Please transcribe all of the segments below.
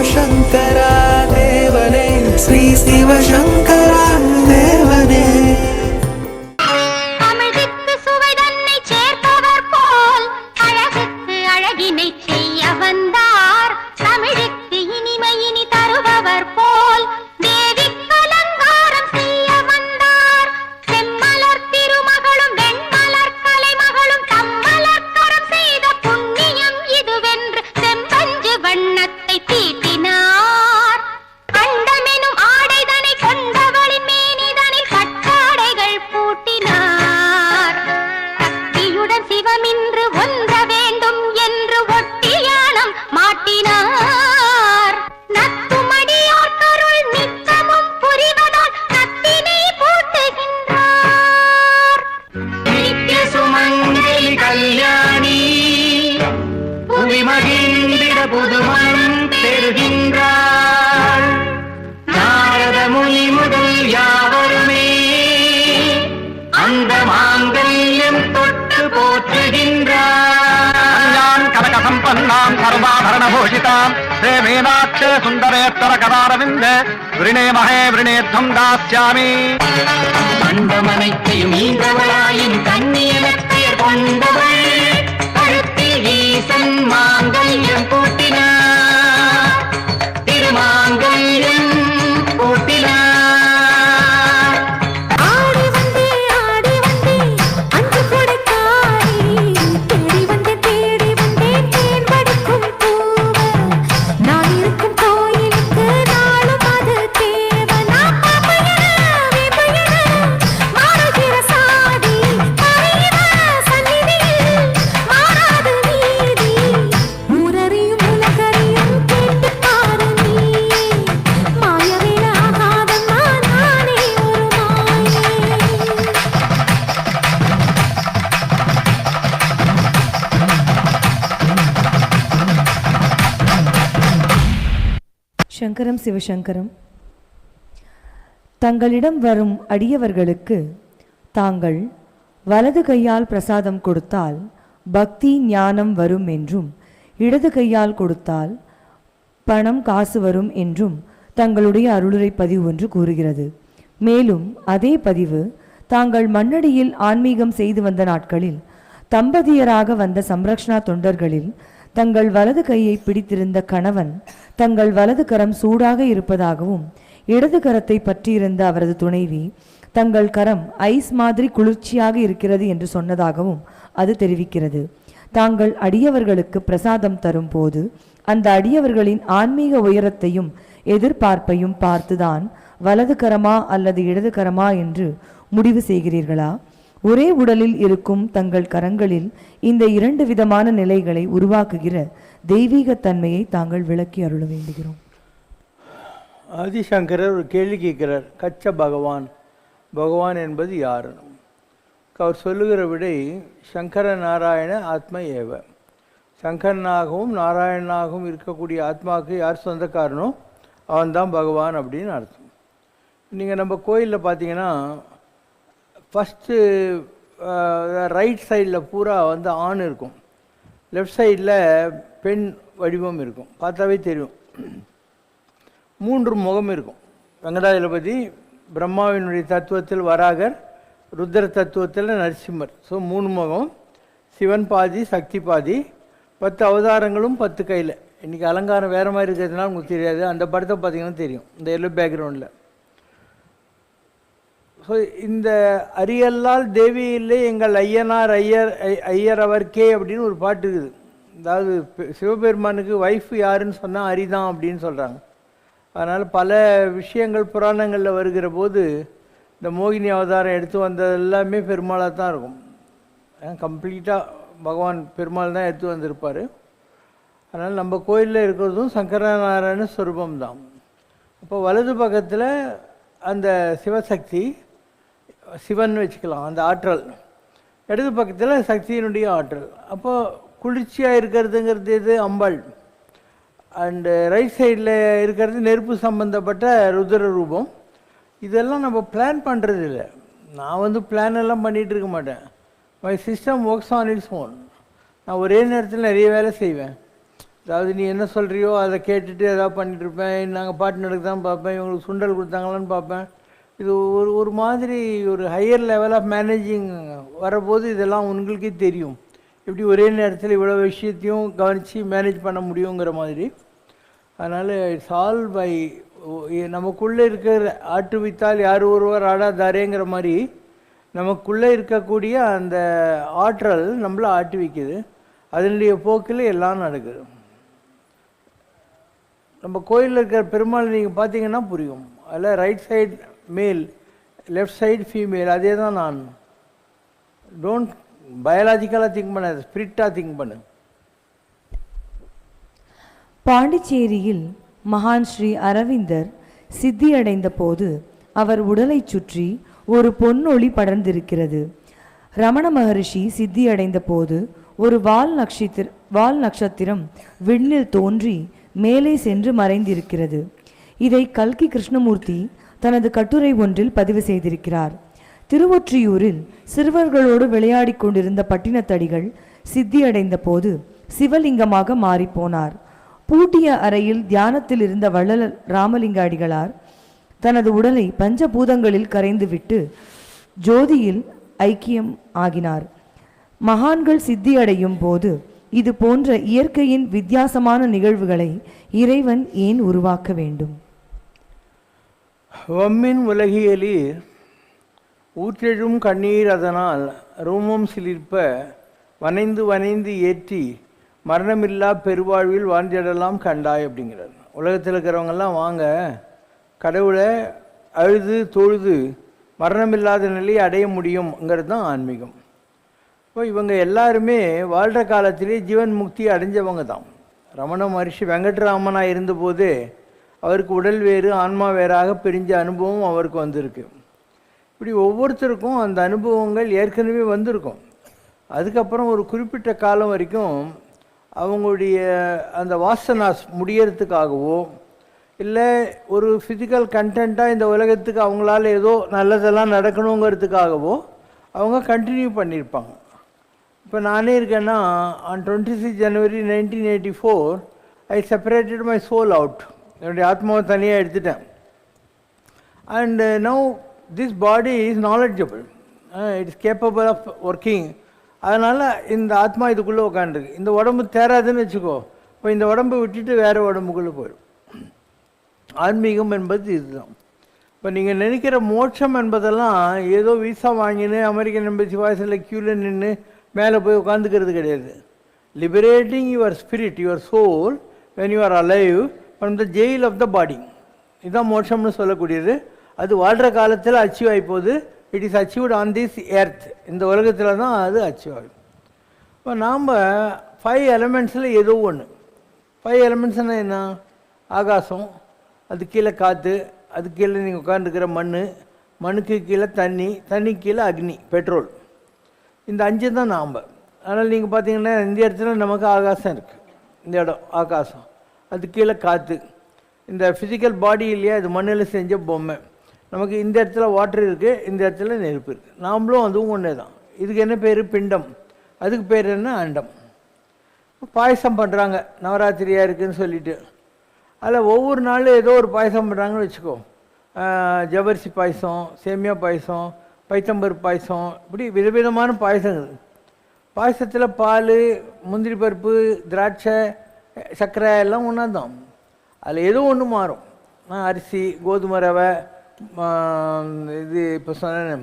శివశంకరా దేవనే శ్రీ శివశంకర சுந்தரேத்தர கதாரவிந்த விருணே மகே விருணேத்தம் தாஸ்யாமி. மண்டமனைத்தையும் ஈந்தவளாயின் கண்ணியனத்தையர் கொண்டவள். கழுத்தில் வீசன் மாங்கல்யம் கூட்டினார் சங்கரம் சிவசங்கரம். தங்களிடம் வரும் அடியவர்களுக்கு தாங்கள் வலது கையால் பிரசாதம் கொடுத்தால் பக்தி ஞானம் வரும் என்றும் இடது கையால் கொடுத்தால் பணம் காசு வரும் என்றும் தங்களுடைய அருளுரை பதிவு ஒன்று கூறுகிறது. மேலும் அதே பதிவு தாங்கள் மண்ணடியில் ஆன்மீகம் செய்து வந்த நாட்களில் தம்பதியராக வந்த சம்ரக்ஷணா தொண்டர்களில் தங்கள் வலது கையை பிடித்திருந்த கணவன் தங்கள் வலது கரம் சூடாக இருப்பதாகவும் இடது கரத்தை பற்றியிருந்த அவரது துணைவி தங்கள் கரம் ஐஸ் மாதிரி குளிர்ச்சியாக இருக்கிறது என்று சொன்னதாகவும் அது தெரிவிக்கிறது. தாங்கள் அடியவர்களுக்கு பிரசாதம் தரும் போது அந்த அடியவர்களின் ஆன்மீக உயரத்தையும் எதிர்பார்ப்பையும் பார்த்துதான் வலது கரமா அல்லது இடது கரமா என்று முடிவு செய்கிறீர்களா? ஒரே உடலில் இருக்கும் தங்கள் கரங்களில் இந்த இரண்டு விதமான நிலைகளை உருவாக்குகிற தெய்வீகத் தன்மையை தாங்கள் விளக்கி அருள வேண்டுகிறோம். ஆதிசங்கரர் ஒரு கேள்வி கேட்கிறார். கச்ச பகவான். பகவான் என்பது யார் அவர் சொல்லுகிற விடை சங்கர நாராயண ஆத்ம ஏவ. சங்கரனாகவும் நாராயணனாகவும் இருக்கக்கூடிய ஆத்மாவுக்கு யார் சொந்தக்காரனோ அவன்தான் பகவான் அப்படின்னு அர்த்தம். நீங்கள் நம்ம கோயிலில் பார்த்தீங்கன்னா ஃபஸ்ட்டு ரைட் சைடில் பூரா வந்து ஆண் இருக்கும். லெஃப்ட் சைடில் பெண் வடிவம் இருக்கும். பார்த்தாவே தெரியும். மூன்று முகம் இருக்கும். வெங்கடாஜலபதி பிரம்மாவினுடைய தத்துவத்தில் வராகர் ருத்ர தத்துவத்தில் நரசிம்மர். ஸோ மூணு முகம். சிவன் பாதி சக்தி பாதி. பத்து அவதாரங்களும் பத்து கையில். இன்றைக்கி அலங்காரம் வேறு மாதிரி இருக்கிறதுனால உங்களுக்கு தெரியாது. அந்த படத்தை பார்த்தீங்கன்னா தெரியும். இந்த எல்லோ பேக்ரவுண்டில் ஸோ இந்த அரியல்லால் தேவி இல்லை எங்கள் ஐயனார் ஐயர் ஐ- ஐயர் அவர்கே அப்படின்னு ஒரு பாட்டு இருக்குது. அதாவது சிவபெருமானுக்கு ஒய்ஃப் யாருன்னு சொன்னால் அரிதான் அப்படின்னு சொல்கிறாங்க அதனால் பல விஷயங்கள் புராணங்களில் வருகிற போது இந்த மோகினி அவதாரம் எடுத்து வந்தது எல்லாமே பெருமாளாக தான் இருக்கும். கம்ப்ளீட்டாக பகவான் பெருமாள் தான் எடுத்து வந்திருப்பார். அதனால் நம்ம கோயிலில் இருக்கிறதும் சங்கரநாராயண ஸ்வரூபம் தான் அப்போ வலது பக்கத்தில் அந்த சிவசக்தி சிவன் வச்சுக்கலாம் அந்த ஆற்றல். இடது பக்கத்தில் சக்தியினுடைய ஆற்றல். அப்போது குளிர்ச்சியாக இருக்கிறதுங்கிறது இது அம்பாள் அண்டு ரைட் சைடில் இருக்கிறது நெருப்பு சம்பந்தப்பட்ட ருத்ர ரூபம். இதெல்லாம் நம்ம பிளான் பண்ணுறது இல்லை நான் வந்து பிளான் எல்லாம் பண்ணிகிட்டு இருக்க மாட்டேன். My system works on its own நான் ஒரே நேரத்தில் நிறைய வேலை செய்வேன். அதாவது நீ என்ன சொல்கிறியோ அதை கேட்டுட்டு ஏதாவது பண்ணிகிட்ருப்பேன் இருப்பேன். நாங்கள் பாட்டு நடக்க தான் பார்ப்பேன். இவங்களுக்கு சுண்டல் கொடுத்தாங்களான்னு பார்ப்பேன். இது ஒரு ஒரு மாதிரி ஒரு ஹையர் லெவல் ஆஃப் மேனேஜிங் வரபோது இதெல்லாம் உங்களுக்கே தெரியும். எப்படி ஒரே நேரத்தில் இவ்வளோ விஷயத்தையும் கவனித்து மேனேஜ் பண்ண முடியுங்கிற மாதிரி. அதனால் இட்ஸ் ஆல் பை நமக்குள்ளே இருக்கிற ஆற்றுவித்தால் யார் ஒருவர் ஆடாதாரேங்கிற மாதிரி நமக்குள்ளே இருக்கக்கூடிய அந்த ஆற்றல் நம்மளை ஆட்டுவிக்குது. அதனுடைய போக்கில் எல்லாம் நடக்குது. நம்ம கோயிலில் இருக்கிற பெருமாள் நீங்கள் பார்த்தீங்கன்னா புரியும். அதில் right side male left side female அதே தான் நான். டோன்ட் பயாலஜிக்கலாக திங்க் பண்ணாது ஸ்பிரிட்டாக திங்க் பண்ணு. பாண்டிச்சேரியில் மகான் ஸ்ரீ அரவிந்தர் சித்தியடைந்த போது அவர் உடலைச் சுற்றி ஒரு பொன்னொளி படர்ந்திருக்கிறது. ரமண மகரிஷி சித்தியடைந்த போது ஒரு வால் நட்சத்திர வால் நட்சத்திரம் விண்ணில் தோன்றி மேலே சென்று மறைந்திருக்கிறது. இதை கல்கி கிருஷ்ணமூர்த்தி தனது கட்டுரை ஒன்றில் பதிவு செய்திருக்கிறார். திருவொற்றியூரில் சிறுவர்களோடு விளையாடிக் கொண்டிருந்த பட்டினத்தடிகள் சித்தியடைந்த போது சிவலிங்கமாக மாறிப்போனார் பூட்டிய அறையில் தியானத்தில் இருந்த வள்ளல் ராமலிங்க அடிகளார் தனது உடலை பஞ்சபூதங்களில் கரைந்துவிட்டு ஜோதியில் ஐக்கியம் ஆகினார். மகான்கள் சித்தியடையும் போது இது போன்ற இயற்கையின் வித்தியாசமான நிகழ்வுகளை இறைவன் ஏன் உருவாக்க வேண்டும்? வம்மின் உலகியலீர் ஊற்றெழும் கண்ணீர் அதனால் ரூமம் சிலிர்ப்ப வனைந்து வனைந்து ஏற்றி மரணமில்லா பெருவாழ்வில் வாழ்ந்திடலாம் கண்டாய் அப்படிங்கிறார். உலகத்தில் இருக்கிறவங்கெல்லாம் வாங்க கடவுளை அழுது தொழுது மரணமில்லாத நிலையை அடைய முடியுங்கிறது தான் ஆன்மீகம். இப்போ இவங்க எல்லாருமே வாழ்கிற காலத்திலே ஜீவன் முக்தி அடைஞ்சவங்க தான். ரமண மகர்ஷி வெங்கட்ராமனாக இருந்தபோதே அவருக்கு உடல் வேறு ஆன்மா வேறாக பிரிஞ்ச அனுபவம் அவருக்கு வந்திருக்கு. இப்படி ஒவ்வொருத்தருக்கும் அந்த அனுபவங்கள் ஏற்கனவே வந்திருக்கும். அதுக்கப்புறம் ஒரு குறிப்பிட்ட காலம் வரைக்கும் அவங்களுடைய அந்த வாசனாஸ் முடியறதுக்காகவோ இல்லை ஒரு ஃபிசிக்கல் கண்டென்ட்டாக இந்த உலகத்துக்கு அவங்களால ஏதோ நல்லதெல்லாம் நடக்கணுங்கிறதுக்காகவோ அவங்க கண்டினியூ பண்ணியிருப்பாங்க. இப்போ நானே இருக்கேன்னா on twenty six January nineteen eighty four I separated my soul out என்னுடைய ஆத்மாவை தனியாக எடுத்துட்டேன். And now this body is knowledgeable it's capable of working அதனால் இந்த ஆத்மா இதுக்குள்ளே உட்காந்துருக்கு இந்த உடம்பு தேராதுன்னு வச்சுக்கோ. இப்போ இந்த உடம்பு விட்டுட்டு வேறு உடம்புக்குள்ளே போயிடும். ஆன்மீகம் என்பது இதுதான். இப்போ நீங்கள் நினைக்கிற மோட்சம் என்பதெல்லாம் ஏதோ விசா வாங்கினு அமெரிக்கன் எம்பசி வாசலில் க்யூவில் நின்று மேலே போய் உட்காந்துக்கிறது கிடையாது. Liberating your spirit your soul when you are alive from the jail of the body இதுதான் மோட்சம்னு சொல்லக்கூடியது. அது வாழ்கிற காலத்தில் அச்சீவ் ஆகி போகுது it is achieved on this earth இந்த உலகத்தில் தான் அது அச்சீவ் ஆகும் இப்போ நாம் ஃபைவ் எலமெண்ட்ஸில் ஏதோ ஒன்று ஃபைவ் எலமெண்ட்ஸ்னால் என்ன? ஆகாசம் அது கீழே காற்று அது கீழே நீங்கள் உட்காந்துருக்கிற மண் மண்ணுக்கு கீழே தண்ணி தண்ணி கீழே அக்னி பெட்ரோல் இந்த அஞ்சு தான் நாம். அதனால் நீங்கள் பார்த்தீங்கன்னா இந்த இடத்துல நமக்கு ஆகாசம் இருக்குது இந்த இடம் ஆகாசம். அது கீழே காற்று இந்த ஃபிசிக்கல் பாடி இல்லையா இது மண்ணில் செஞ்ச பொம்மை. நமக்கு இந்த இடத்துல வாட்டர் இருக்குது இந்த இடத்துல நெருப்பு இருக்குது நாமளும் அதுவும் ஒன்று தான் இதுக்கு என்ன பேர்? பிண்டம். அதுக்கு பேர் என்ன? அண்டம். பாயசம் பண்ணுறாங்க நவராத்திரியாக இருக்குதுன்னு சொல்லிட்டு. அதில் ஒவ்வொரு நாளும் ஏதோ ஒரு பாயசம் பண்ணுறாங்கன்னு வச்சுக்கோ. ஜவரிசி பாயசம் சேமியா பாயசம் பைத்தம்பரு பாயசம் இப்படி விதவிதமான பாயசங்கள். பாயசத்தில் பால் முந்திரி பருப்பு திராட்சை சர்க்கரை எல்லாம் ஒன்றா தான் அதில் ஏதோ ஒன்று மாறும். அரிசி கோதுமை ரவை இது இப்போ சொன்ன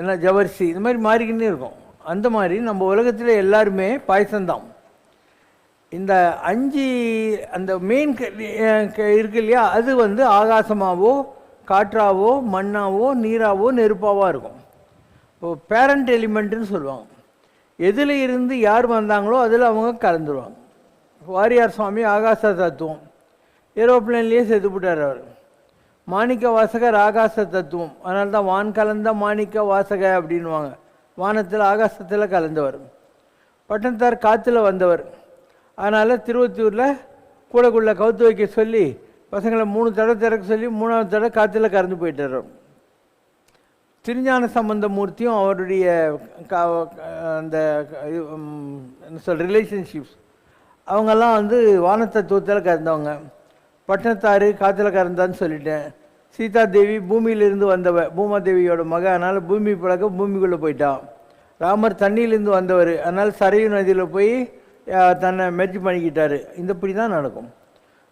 என்ன ஜவரிசி இந்த மாதிரி மாறிக்கின்னே இருக்கும். அந்த மாதிரி நம்ம உலகத்தில் எல்லாருமே பாயசம்தான். இந்த அஞ்சு அந்த மெயின் இருக்கு இல்லையா அது வந்து ஆகாசமாகவோ காற்றாவோ மண்ணாவோ நீராவோ நெருப்பாவோ இருக்கும். இப்போ பேரண்ட் எலிமெண்ட்டுன்னு சொல்லுவாங்க. எதில் இருந்து யார் வந்தாங்களோ அதில் அவங்க கலந்துருவாங்க. வாரியார் சுவாமி ஆகாச தத்துவம் ஏரோப்ளேன்லேயே செத்துப்பிட்டார் அவர். மாணிக்க வாசகர் ஆகாச தத்துவம் அதனால தான் வான் கலந்த மாணிக்க வாசக அப்படின்வாங்க வானத்தில் ஆகாசத்தில் கலந்தவர். பட்டணத்தார் காற்றுல வந்தவர். அதனால் திருவத்தூரில் கூடக்குள்ளே கவுத்து வைக்க சொல்லி பசங்களை மூணு தடவை திறக்க சொல்லி மூணாவது தடவை காற்றுல கறந்து போயிட்டுறோம் திருஞான சம்பந்த மூர்த்தியும் அவருடைய க- அந்த இது, என்ன சொல் ரிலேஷன்ஷிப்ஸ் அவங்கெல்லாம் வந்து வானத்தத்துவத்தில் கறந்தவங்க. பட்டணத்தாறு காற்றுல கறந்தான்னு சொல்லிட்டேன். சீதா தேவி பூமியிலிருந்து வந்தவ பூமாதேவியோட மக. அதனால் பூமி பழக்க பூமிக்குள்ளே போயிட்டான். ராமர் தண்ணியிலேருந்து வந்தவர். அதனால் சரையு நதியில் போய் தன்னை மெர்ஜி பண்ணிக்கிட்டார். இந்த இப்படி தான் நடக்கும்.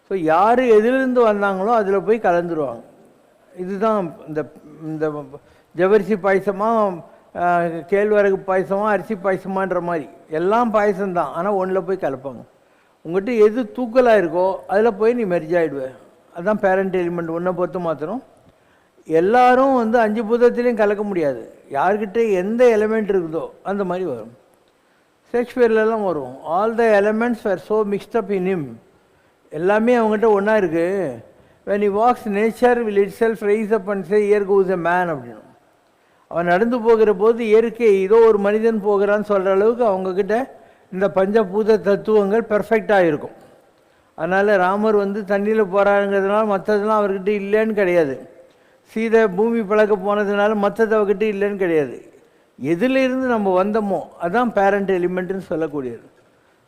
ஸோ யார் எதிலிருந்து வந்தாங்களோ அதில் போய் கலந்துருவாங்க. இதுதான் இந்த இந்த ஜவரிசி பாயசமாக கேழ்வரகு பாயசமாக அரிசி பாயசமான்ற மாதிரி. எல்லாம் பாயசம்தான். ஆனால் ஒன்றில் போய் கலப்பாங்க. உங்கள்கிட்ட எது தூக்கலாக இருக்கோ அதில் போய் நீ மெர்ஜ் ஆகிடுவேன் அதுதான் பேரண்ட் எலிமெண்ட் ஒன்றை பொறுத்து மாத்திரம் எல்லாரும் வந்து அஞ்சு பூதத்திலையும் கலக்க முடியாது. யார்கிட்ட எந்த எலிமெண்ட் இருக்குதோ அந்த மாதிரி வரும். ஷேக்ஸ்பியர்லலாம் வரும். All the elements were so mixed up in him எல்லாமே அவங்ககிட்ட ஒன்றா இருக்குது when he walks nature will itself rise up and say here goes a man அப்படின்னு. அவன் நடந்து போகிற போது இயற்கை ஏதோ ஒரு மனிதன் போகிறான்னு சொல்கிற அளவுக்கு அவங்கக்கிட்ட இந்த பஞ்சபூத தத்துவங்கள் பெர்ஃபெக்டாக இருக்கும். அதனால் ராமர் வந்து தண்ணியில் போகிறாருங்கிறதுனால மற்றதெல்லாம் அவர்கிட்ட இல்லைன்னு கிடையாது. சீதை பூமி பழக்க போனதுனால மற்றது அவர்கிட்ட இல்லைன்னு கிடையாது. எதிலிருந்து நம்ம வந்தோமோ அதுதான் பேரண்ட் எலிமெண்ட்டுன்னு சொல்லக்கூடியது.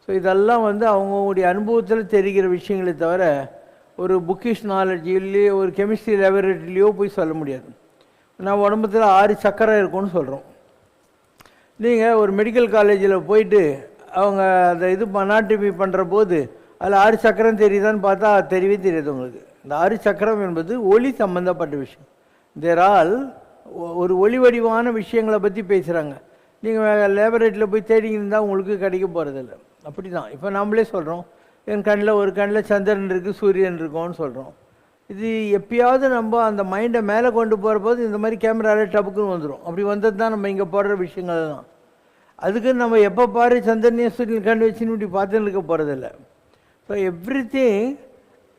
ஸோ இதெல்லாம் வந்து அவங்கவுடைய அனுபவத்தில் தெரிகிற விஷயங்களே தவிர ஒரு புக்கிஷ் நாலேஜிலேயோ ஒரு கெமிஸ்ட்ரி லேபரேட்டரியிலையோ போய் சொல்ல முடியாது. நான் உடம்புல ஆறு சக்கரம் இருக்கும்னு சொல்கிறோம் நீங்கள் ஒரு மெடிக்கல் காலேஜில் போயிட்டு அவங்க அந்த இது அனாட்டமி பண்ணுற போது அதில் ஆறு சக்கரம் தெரியுதான்னு பார்த்தா தெரியவே தெரியாது உங்களுக்கு. இந்த ஆறு சக்கரம் என்பது ஒளி சம்பந்தப்பட்ட விஷயம். தேர் ஆல் ஒரு ஒளி வடிவான விஷயங்களை பற்றி பேசுகிறாங்க நீங்கள் லேபரேட்டரியில் போய் தேடிங்க உங்களுக்கு கிடைக்க போகிறதில்ல அப்படி தான் இப்போ நம்மளே சொல்கிறோம் என் கண்ணில் ஒரு கண்ணில் சந்திரன் இருக்குது சூரியன் இருக்கும்னு சொல்கிறோம் இது எப்பயாவது நம்ம அந்த மைண்டை மேலே கொண்டு போகிற போது இந்த மாதிரி கேமராவில் டபுக்குன்னு வந்துடும் அப்படி வந்தது தான் நம்ம இங்கே போடுற விஷயங்கள் தான் அதுக்கு நம்ம எப்போ பாரு சந்திரனையும் கண்டு வச்சுன்னு இப்படி பார்த்துன்னு இருக்க போகிறதில்ல so everything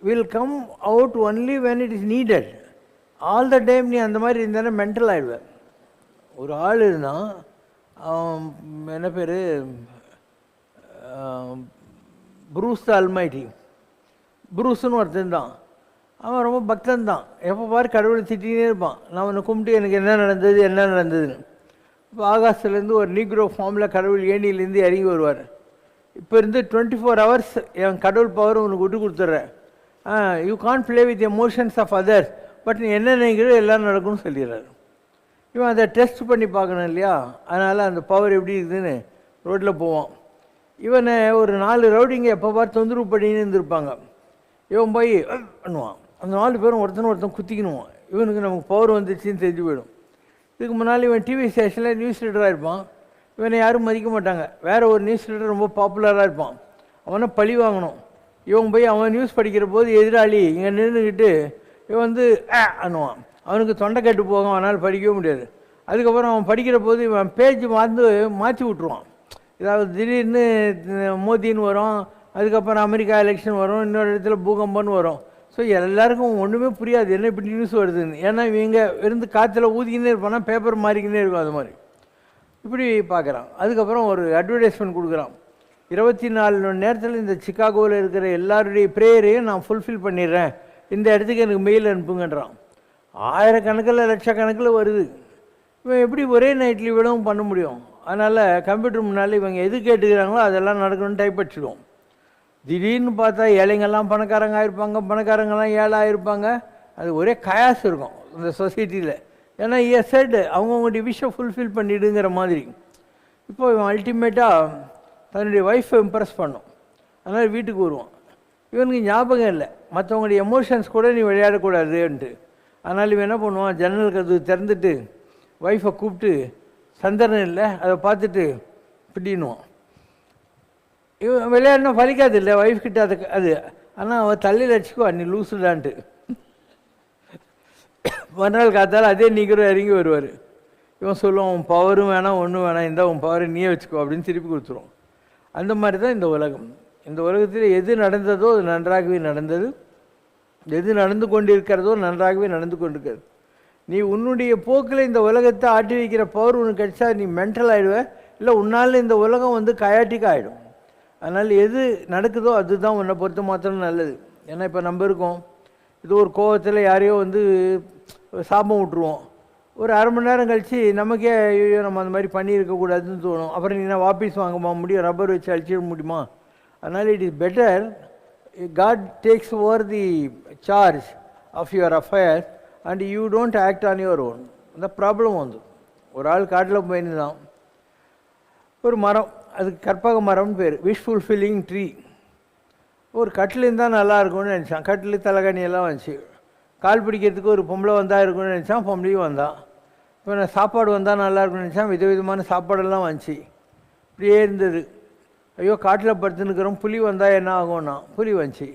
will come out only when it is needed all the time நீ அந்த மாதிரி இருந்தாலும் மென்டல் ஆகிடுவேன் ஒரு ஆள் இருந்தால் என்ன பேர் ப்ரூஸ் த அல்மைட்டி ப்ரூஸ்னு ஒருத்தன் தான் அவன் ரொம்ப பக்தன் தான் எப்போ பாரு கடவுளை திட்டிகிட்டே இருப்பான். நான் அவனை கும்பிட்டு எனக்கு என்ன நடந்தது என்ன நடந்ததுன்னு. இப்போ ஆகாசத்துலேருந்து ஒரு நீக்ரோ ஃபார்மில் கடவுள் ஏணியிலேருந்து இறங்கி வருவார். இப்போ இருந்து டுவெண்ட்டி ஃபோர் ஹவர்ஸ் என் கடவுள் பவர் உனக்கு விட்டு கொடுத்துட்றேன். You can play with emotions of others but நீ என்ன நினைக்கிறோ எல்லாம் நடக்கும்னு சொல்லிடுறாரு. இவன் அதை டெஸ்ட் பண்ணி பார்க்கணும் இல்லையா? அதனால் அந்த பவர் எப்படி இருக்குதுன்னு ரோட்டில் போவான். இவனை ஒரு நாலு ரவுடிங்க எப்போ பார்த்து தொந்தரவு பண்ணின்னு இருந்திருப்பாங்க. இவன் போய் பண்ணுவான். அந்த நாலு பேரும் ஒருத்தன் ஒருத்தன் குத்திக்கணும் இவனுக்கு நமக்கு பவர் வந்துச்சுன்னு தெரிஞ்சு போயிடும். இதுக்கு முன்னால் இவன் டிவி ஸ்டேஷனில் நியூஸ் ரீடராக இருப்பான். இவனை யாரும் மதிக்க மாட்டாங்க. வேறு ஒரு நியூஸ் ரீடர் ரொம்ப பாப்புலராக இருப்பான். அவனை பழி வாங்கணும். இவன் போய் அவன் நியூஸ் படிக்கிற போது எதிராளி இங்கே நின்றுக்கிட்டு இவன் வந்து "ஆ" அண்ணுவான் அவனுக்கு தொண்டை கட்டு போகும் அவனால் படிக்கவே முடியாது. அதுக்கப்புறம் அவன் படிக்கிற போது இவன் பேஜ் வந்து மாற்றி விட்ருவான் ஏதாவது திடீர்னு மோதின்னு வரும். அதுக்கப்புறம் அமெரிக்கா எலெக்ஷன் வரும். இன்னொரு இடத்துல பூகம்பம்னு வரும். ஸோ எல்லாருக்கும் ஒன்றுமே புரியாது. என்ன இப்படி நியூஸ் வருதுன்னு. ஏன்னா இவங்க இருந்து காற்றுல ஊதிக்கினே இருப்பானா பேப்பர் மாறிக்கினே இருக்கும் அது மாதிரி. இப்படி பார்க்குறான். அதுக்கப்புறம் ஒரு அட்வர்டைஸ்மெண்ட் கொடுக்குறான். இருபத்தி நாலு மணி நேரத்தில் இந்த சிக்காகோவில் இருக்கிற எல்லாருடைய ப்ரேயரையும் நான் ஃபுல்ஃபில் பண்ணிடுறேன். இந்த இடத்துக்கு எனக்கு மெயில் அனுப்புங்கன்றான். ஆயிரக்கணக்கில் லட்சக்கணக்கில் வருது. இவன் எப்படி ஒரே நைட்டில் இவ்வளவும் பண்ண முடியும்? அதனால் கம்ப்யூட்டர் முன்னால் இவங்க எது கேட்டுக்கிறாங்களோ அதெல்லாம் நடக்கணும்னு டைப் அடிச்சிடுவோம் திடீர்னு பார்த்தா ஏழைங்கெல்லாம் பணக்காரங்க ஆயிருப்பாங்க பணக்காரங்கெல்லாம் ஏழை ஆயிருப்பாங்க. அது ஒரே கயாஸ் இருக்கும் இந்த சொசைட்டியில் ஏன்னா ஏ செட் அவங்கவுங்களுடைய விஷயம் ஃபுல்ஃபில் பண்ணிடுங்கிற மாதிரி. இப்போ இவன் அல்டிமேட்டாக தன்னுடைய ஒய்ஃபை இம்ப்ரெஸ் பண்ணும். அதனால் வீட்டுக்கு வருவான். இவனுக்கு ஞாபகம் இல்லை. மற்றவங்களுடைய எமோஷன்ஸ் கூட நீ விளையாடக்கூடாதுன்ட்டு. அதனால் இவன் என்ன பண்ணுவான்? ஜன்னல் கதவு திறந்துட்டு ஒய்ஃபை கூப்பிட்டு சந்திரன் இல்லை அதை பார்த்துட்டு பிடினுவான் இவன் விளையாடினா பலிக்காது இல்லை ஒய்ஃப் கிட்ட அது அது. ஆனால் அவன் தள்ளியில் அடிச்சுக்கோ நீ லூசுடான்ட்டு மறுநாள் காத்தால் அதே நீங்களும் இறங்கி வருவார். இவன் சொல்லுவான் உன் பவரும் வேணாம் ஒன்றும் வேணாம். இந்த உன் பவரை நீயே வச்சுக்கோ அப்படின்னு திருப்பி கொடுத்துருவோம் அந்த மாதிரி தான் இந்த உலகம். இந்த உலகத்தில் எது நடந்ததோ அது நன்றாகவே நடந்தது. எது நடந்து கொண்டிருக்கிறதோ நன்றாகவே நடந்து கொண்டிருக்கிறது. நீ உன்னுடைய போக்கில் இந்த உலகத்தை ஆட்டி வைக்கிற பவர் உனக்கு கிடைச்சா நீ மென்டல் ஆகிடுவ இல்லை உன்னால் இந்த உலகம் வந்து கயாட்டிக் ஆகிடும் அதனால் எது நடக்குதோ அதுதான் உன்னை பொறுத்த மாத்திரம் நல்லது. ஏன்னா இப்போ நம்ம இருக்கோம். இது ஒரு கோவத்தில் யாரையோ வந்து சாபம் விட்டுருவோம் ஒரு அரை மணி நேரம் கழித்து நமக்கே ஐயோ நம்ம அந்த மாதிரி பண்ணியிருக்கக்கூடாதுன்னு தோணும். அப்புறம் நீ என்ன வாபீஸ் வாங்க முடியும் ரப்பர் வச்சு அழிச்சிட முடியுமா? அதனால் it is better God takes over the charge of your affairs and you don't act on your own அந்த ப்ராப்ளம் வந்து ஒரு ஆள் காட்டில் போயிருந்தான் ஒரு மரம் அதுக்கு கற்பக மரம்னு பேர். விஷ் ஃபுல்ஃபில்லிங் ட்ரீ ஒரு கட்டில் இருந்தால் நல்லா இருக்கும்னு நினச்சான். கட்டில் தலைகணியெல்லாம் வந்துச்சு. கால் பிடிக்கிறதுக்கு ஒரு பொம்பளை வந்தால் இருக்கும்னு நினச்சான். பொம்பளையும் வந்தான். இப்போ நான் சாப்பாடு வந்தால் நல்லா இருக்கும்னு நினச்சான். விதவிதமான சாப்பாடெல்லாம் வந்துச்சு. இப்படியே இருந்தது. ஐயோ காட்டில் படுத்துன்னுக்கிறோம் புலி வந்தால் என்ன ஆகும்னா புலி வந்துச்சு.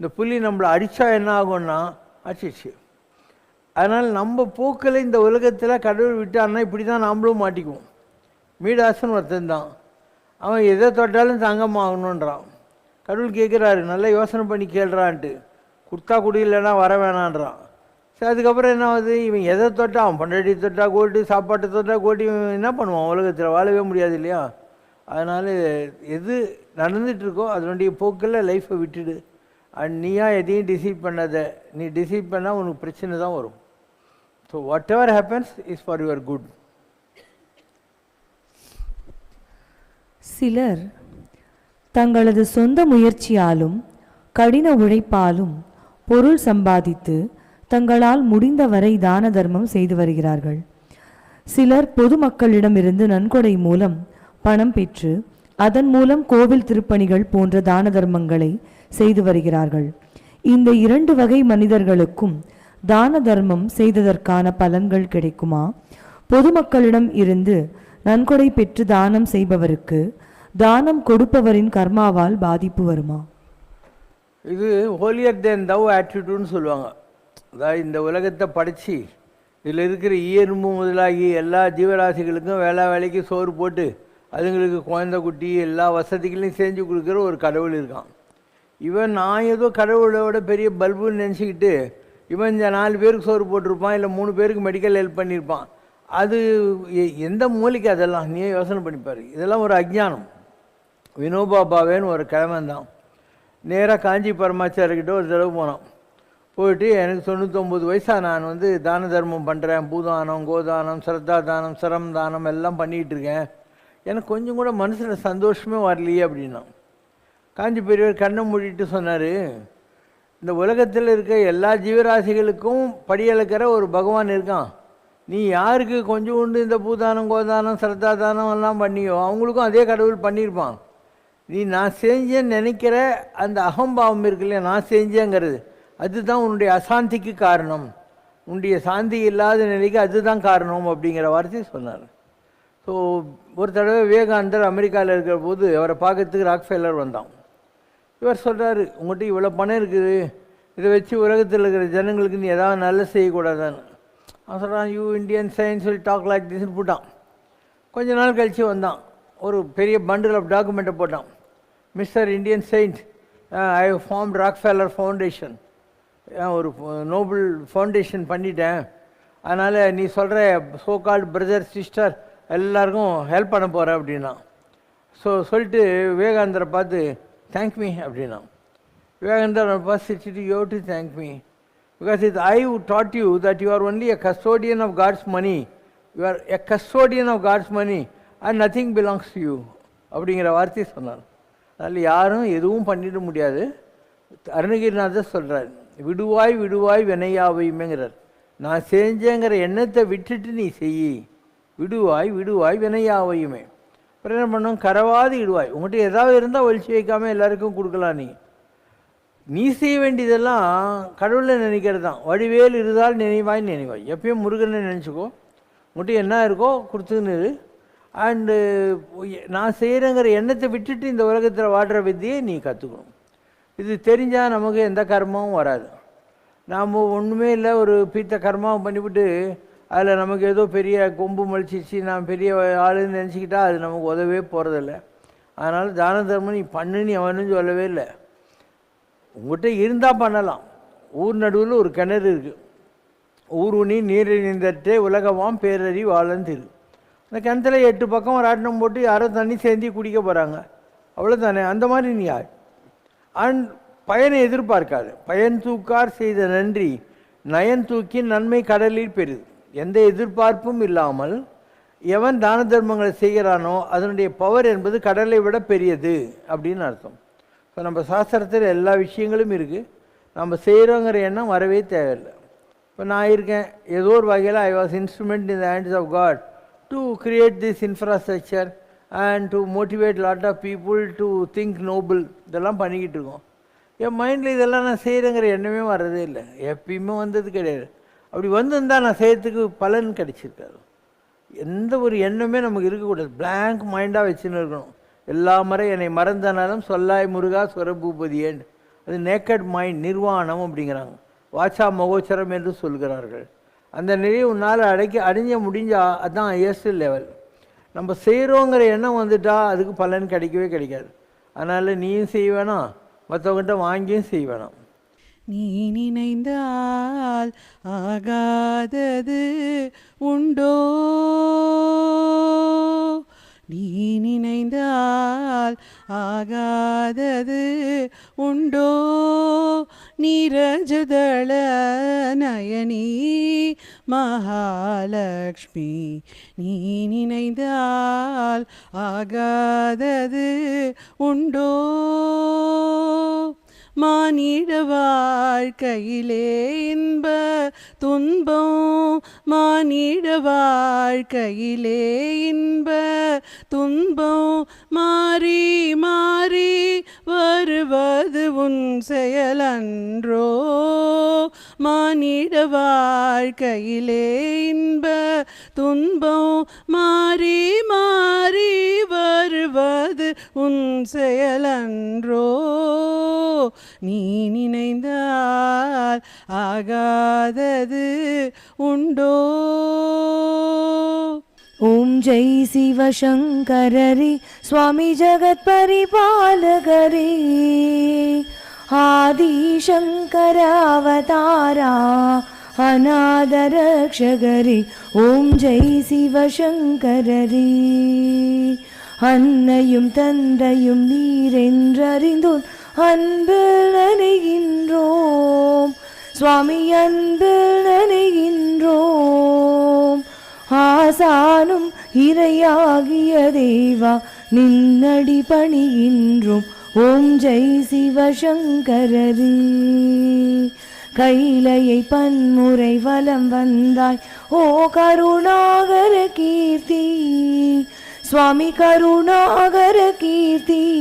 இந்த புலி நம்மளை அடித்தா என்ன ஆகும்னா அடிச்சிச்சு அதனால் நம்ம போக்கில் இந்த உலகத்தில் கடவுள் விட்டான்னா இப்படி தான் நாம்ளும் மாட்டிக்குவோம். மீடாசன் ஒருத்தன் தான். அவன் எதை தொட்டாலும் தங்கமாகணுன்றான் கடவுள் கேட்குறாரு நல்லா யோசனை பண்ணி கேள்றான்ட்டு. கொடுத்தா குடி வர வேணான்றான். சரி அதுக்கப்புறம் என்ன ஆகுது? இவன் எதை தொட்டா? அவன் பொண்டாட்டி தொட்டா கோட்டு சாப்பாட்டை தொட்டா கோட்டி இவன் என்ன பண்ணுவான்? உலகத்தில் வாழவே முடியாது இல்லையா? அதனால் எது நடந்துட்டு இருக்கோ அதனுடைய போக்கில் லைஃப்பை விட்டுடு. அண்ட் நீயா எதையும் டிசைட் பண்ணாத. நீ டிசைட் பண்ணால் உனக்கு பிரச்சனை தான் வரும். So whatever happens is for your good சிலர் தங்களது சொந்த முயற்சியாலும் கடின உழைப்பாலும் பொருள் சம்பாதித்து தங்களால் முடிந்தவரை தான தர்மம் செய்து வருகிறார்கள். சிலர் பொதுமக்களிடமிருந்து நன்கொடை மூலம் பணம் பெற்று அதன் மூலம் கோவில் திருப்பணிகள் போன்ற தான தர்மங்களை செய்து வருகிறார்கள். இந்த இரண்டு வகை மனிதர்களுக்கும் தான தர்மம் செய்ததற்கான பலன்கள் கிடைக்குமா? பொதுமக்களிடம் இருந்து நன்கொடை பெற்று தானம் செய்பவருக்கு தானம் கொடுப்பவரின் கர்மாவால் பாதிப்பு வருமா? இது ஹோலியர் தேன் தவ் ஆட்டிடியூட்னு சொல்லுவாங்க. அதாவது இந்த உலகத்தை படித்து இதில் இருக்கிற இயல்பு முதலாகி எல்லா ஜீவராசிகளுக்கும் வேலை வேலைக்கு சோறு போட்டு அதுங்களுக்கு குழந்தை குட்டி எல்லா வசதிகளையும் செஞ்சு கொடுக்குற ஒரு கடவுள் இருக்கான். இவன் நான் ஏதோ கடவுளோட பெரிய பல்புன்னு நினச்சிக்கிட்டு இவன் இந்த நாலு பேருக்கு சோறு போட்டிருப்பான் இல்லை மூணு பேருக்கு மெடிக்கல் ஹெல்ப் பண்ணியிருப்பான் அது எந்த மூலிகை அதெல்லாம்? நீயே யோசனை பண்ணிப்பாரு இதெல்லாம் ஒரு அஜ்ஞானம். வினோபா பாவேன்னு ஒரு கிழவன் தான். நேராக காஞ்சி பரமாச்சாரிக்கிட்ட ஒரு தடவை போனோம் போயிட்டு எனக்கு தொண்ணூத்தொம்பது வயசாக நான் வந்து தான தர்மம் பண்ணுறேன் பூதானம் கோதானம் சிரத்தா தானம் சிரம் தானம் எல்லாம் பண்ணிகிட்டு இருக்கேன். எனக்கு கொஞ்சம் கூட மனசில் சந்தோஷமே வரலையே அப்படின்னா காஞ்சி பெரியவர் கண்ணை மூடிட்டு சொன்னார் இந்த உலகத்தில் இருக்க எல்லா ஜீவராசிகளுக்கும் படியளக்கிற ஒரு பகவான் இருக்கான். நீ யாருக்கு கொஞ்சோண்டு இந்த பூதானம் கோதானம் சிரத்தா தானம் எல்லாம் பண்ணியோ அவங்களுக்கும் அதே கடவுள் பண்ணியிருப்பான். நீ நான் செஞ்சேன்னு நினைக்கிற அந்த அகம்பாவம் இருக்கு இல்லையா? நான் செஞ்சேங்கிறது. அதுதான் உன்னுடைய அசாந்திக்கு காரணம். உன்னுடைய சாந்தி இல்லாத நிலைக்கு அதுதான் காரணம் அப்படிங்கிற வார்த்தையை சொன்னார். ஸோ ஒரு தடவை விவேகானந்தர் அமெரிக்காவில் இருக்கிற போது அவரை பார்க்கறதுக்கு ராக்ஃபெல்லர் வந்தான். இவர் சொல்கிறாரு உங்கள்கிட்ட இவ்வளோ பணம் இருக்குது. இதை வச்சு உலகத்தில் இருக்கிற ஜனங்களுக்கு நீ எதாவது நல்ல செய்யக்கூடாதான்னு. அவன் சொல்கிறான் you Indian science will talk like திஸ்னு போட்டான். கொஞ்ச நாள் கழித்து வந்தான். ஒரு பெரிய பண்டில் ஆஃப் டாக்குமெண்ட்டை போட்டான். Mister Indian science I form Rockefeller foundation ஒரு நோபல் ஃபவுண்டேஷன் பண்ணிட்டேன். அதனால் நீ சொல்கிற சோ கால்ட் பிரதர் சிஸ்டர் எல்லாருக்கும் ஹெல்ப் பண்ண போகிறேன் அப்படின்னா ஸோ சொல்லிட்டு விவேகானந்தரை பார்த்து தேங்க் மீ அப்படின்னா விவேகானந்தர் பார்த்து சிரிச்சிட்டு you do thank me because I I taught you that you are only a custodian of God's money. You are a custodian of God's money and nothing belongs to you அப்படிங்கிற வார்த்தையை சொன்னார். அதில் யாரும் எதுவும் பண்ணிட முடியாது. அருணகிரிநாதர் சொல்கிறார் விடுவாய் விடுவாய் வினையாவையுமேங்கிறார். நான் செஞ்சேங்கிற எண்ணத்தை விட்டுட்டு நீ செய். விடுவாய் விடுவாய் வினையாவையுமே. அப்புறம் என்ன பண்ணும்? கரவாது இடுவாய். உங்கள்கிட்ட ஏதாவது இருந்தால் ஒழிச்சு வைக்காமல் எல்லாருக்கும் கொடுக்கலாம் நீ. நீ செய்ய வேண்டியதெல்லாம் கடவுளில் நினைக்கிறது தான் வடிவேல் இருந்தால் நினைவாய் நினைவாய். எப்பயும் முருகனை நினச்சிக்கோ. உங்கள்கிட்ட என்ன இருக்கோ கொடுத்துன்னு அண்டு நான் செய்கிறேங்கிற எண்ணத்தை விட்டுட்டு இந்த உலகத்தில் வாடுற வித்தியை நீ கற்றுக்கணும் இது தெரிஞ்சால் நமக்கு எந்த கர்மமும் வராது. நாம் ஒன்றுமே இல்லை ஒரு பீத்த கர்மாவும் பண்ணிவிட்டு அதில் நமக்கு ஏதோ பெரிய கொம்பு மலிச்சிச்சு நான் பெரிய ஆளுன்னு நினச்சிக்கிட்டா அது நமக்கு உதவே போகிறதில்ல அதனால் தான தர்மம் நீ பண்ணுன்னு அவனும் சொல்லவே இல்லை. உங்கள்கிட்ட இருந்தால் பண்ணலாம். ஊர் நடுவில் ஒரு கிணறு இருக்குது ஊருணி நீரிழிந்தற்றே உலகமாம் பேரறி வாழந்திரு அந்த கிணத்துல எட்டு பக்கம் ஒரு போட்டு யாரோ தண்ணி சேர்ந்து குடிக்க போகிறாங்க அவ்வளோதானே அந்த மாதிரி நீ யார் அண்ட் பயனை எதிர்பார்க்காது. பயன் தூக்கார் செய்த நன்றி நயன் தூக்கி நன்மை கடலில் பெறுது. எந்த எதிர்பார்ப்பும் இல்லாமல் எவன் தான தர்மங்களை செய்கிறானோ அதனுடைய பவர் என்பது கடலை விட பெரியது அப்படின்னு அர்த்தம். இப்போ நம்ம சாஸ்திரத்தில் எல்லா விஷயங்களும் இருக்குது நம்ம செய்கிறோங்கிற எண்ணம் வரவே தேவையில்லை. இப்போ நான் இருக்கேன். ஏதோ ஒரு வகையில் I was instrument in the hands of God to create this infrastructure and to motivate lot of people to think noble இதெல்லாம் பண்ணிக்கிட்டு இருக்கோம். என் மைண்டில் இதெல்லாம் நான் செய்கிறேங்கிற எண்ணமே வர்றதே இல்லை. எப்பயுமே வந்தது கிடையாது. அப்படி வந்திருந்தால் நான் செய்யறதுக்கு பலன் கிடைச்சிருக்காது. எந்த ஒரு எண்ணமே நமக்கு இருக்கக்கூடாது. பிளாங்க் மைண்டாக வச்சுன்னு இருக்கணும். எல்லா முறை என்னை மறந்தனாலும் சொல்லாய் முருகா சுரபூபதியேன். அது நேக்கட் மைண்ட் நிர்வாணம் அப்படிங்கிறாங்க. வாச்சா மகோச்சரம் என்று சொல்கிறார்கள். அந்த நிலையை உன்னால் அடைக்க அடைஞ்ச முடிஞ்சா அதான் ஹையஸ்ட் லெவல் நம்ம செய்கிறோங்கிற எண்ணம் வந்துட்டால் அதுக்கு பலன் கிடைக்கவே கிடைக்காது. அதனால் நீயும் செய்ய வேணாம் மற்றவங்ககிட்ட வாங்கியும் செய்ய வேணாம். நீ நினைந்தால் ஆகாதது உண்டோ? நீ நினைந்தால் ஆகாதது உண்டோ? நீரஜதள நயனி மகாலக்ஷ்மி நீ நினைந்தால் ஆகாதது உண்டோ? மானிட வாழ்க்கையிலே இன்ப துன்பம். மானிட வாழ்க்கையிலே இன்ப துன்பம். மாறி மாறி வருவது உன் செயலன்றோ மானிட வாழ்க்கையிலே இன்ப துன்பம். மாறி மாறி வருவது உன் செயலன்றோ நீ நினைந்தால் ஆகாதது உண்டோ? ஓம் ஜெய் சிவசங்கரரி சுவாமி ஜகத் பரிபாலகரி. ஆதிசங்கர அவதாரா அநாத ரக்ஷகரே ஓம் ஜெய் சிவசங்கரரே. அன்னையும் தந்தையும் நீரென்றறிந்தோன் அன்பில் நினைகின்றோம். சுவாமி அன்பில் நினைகின்றோம். ஆசானும் இரையாகிய தேவா நின்னடி பணிகின்றோம். ஓம் ஜெய் சிவசங்கரரே. கைலையை பன்முறை வலம் வந்தாய். ஓ கருணாகர கீர்த்தி. சுவாமி கருணாகர கீர்த்தி.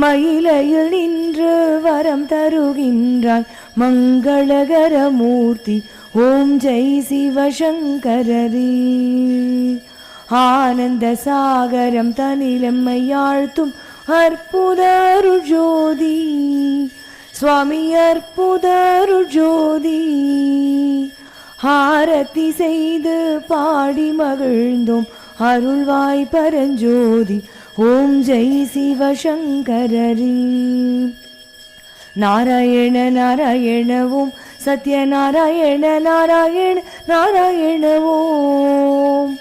மயிலையில் நின்று வரம் தருகின்றாய் மங்களகர மூர்த்தி. ஓம் ஜெய் சிவசங்கரரி. ஆனந்த சாகரம் தனிலம்மையாழ்த்தும் அற்புத அருள் ஜோதி. சுவாமி அற்புத ஜோதி. ஆரத்தி செய்து பாடி மகிழ்ந்தோம் அருள்வாய் பரஞ்சோதி. ஓம் ஜெய் சிவசங்கரரி. நாராயண நாராயண ஓம் சத்யநாராயண நாராயண நாராயண ஓம்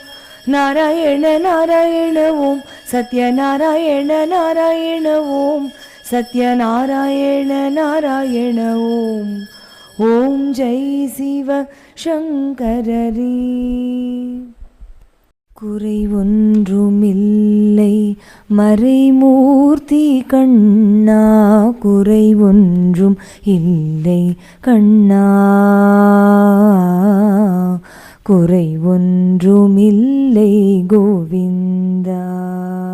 நாராயண நாராயண ஓம் சத்யநாராயண நாராயண ஓம் சத்யநாராயண நாராயண ஓம் ஓம் ஜெய் சிவ சங்கரரே குறை ஒன்றுமில்லை மறைமூர்த்தி கண்ணா குறை ஒன்றும் இல்லை கண்ணா குறை ஒன்றுமில்லை கோவிந்தா.